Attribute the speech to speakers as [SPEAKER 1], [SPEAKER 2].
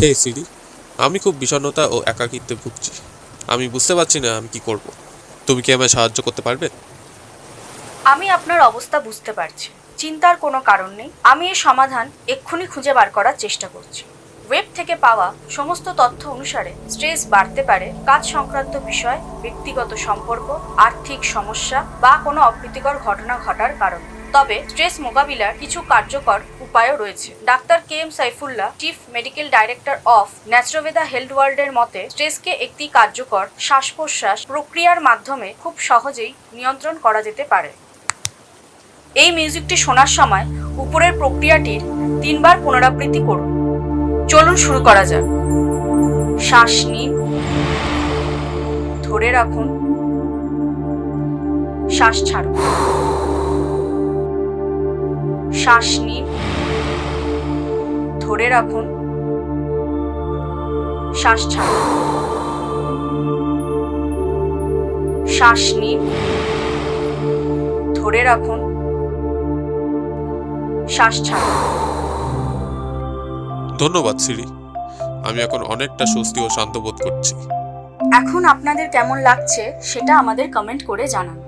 [SPEAKER 1] হে সিরি, আমি খুব বিষণ্ণতা ও একাকিত্বে ভুগছি। আমি বুঝতে পারছি না আমি কি করব। তুমি কি আমায় সাহায্য করতে পারবে?
[SPEAKER 2] আমি আপনার অবস্থা বুঝতে পারছি। চিন্তার কোনো কারণ নেই। আমি এর সমাধান এক্ষুনি খুঁজে বার করার চেষ্টা করছি। ওয়েব থেকে পাওয়া সমস্ত তথ্য অনুসারে স্ট্রেস বাড়তে পারে, কাজ সংক্রান্ত বিষয়, ব্যক্তিগত সম্পর্ক, আর্থিক সমস্যা বা কোনো অপ্রীতিকর ঘটনা ঘটার কারণে। তবে স্ট্রেস মোকাবিলার কিছু কার্যকর উপায়ও রয়েছে। Doctor K M Saifullah chief medical director of Naturoveda health ওয়ার্ল্ডের মতে স্ট্রেসকে একটি কার্যকর শ্বাস প্রশ্বাস প্রক্রিয়ার মাধ্যমে খুব সহজেই নিয়ন্ত্রণ করা যেতে পারে। এই মিউজিকটি শোনার সময় উপরের প্রক্রিয়াটির তিনবার পুনরাবৃত্তি করুন। চলুন শুরু করা যাক। শ্বাস নিন। ধরে রাখুন। শ্বাস ছাড়ুন। শ্বাস নিন। ধরে রাখুন। শ্বাস ছাড়ুন। শ্বাস নিন। ধরে রাখুন। শ্বাস ছাড়ুন।
[SPEAKER 1] ধন্যবাদ সিরি আমি এখন অনেকটা স্বস্তি ও শান্ত বোধ করছি।
[SPEAKER 2] এখন আপনাদের কেমন লাগছে সেটা আমাদের কমেন্ট করে জানান।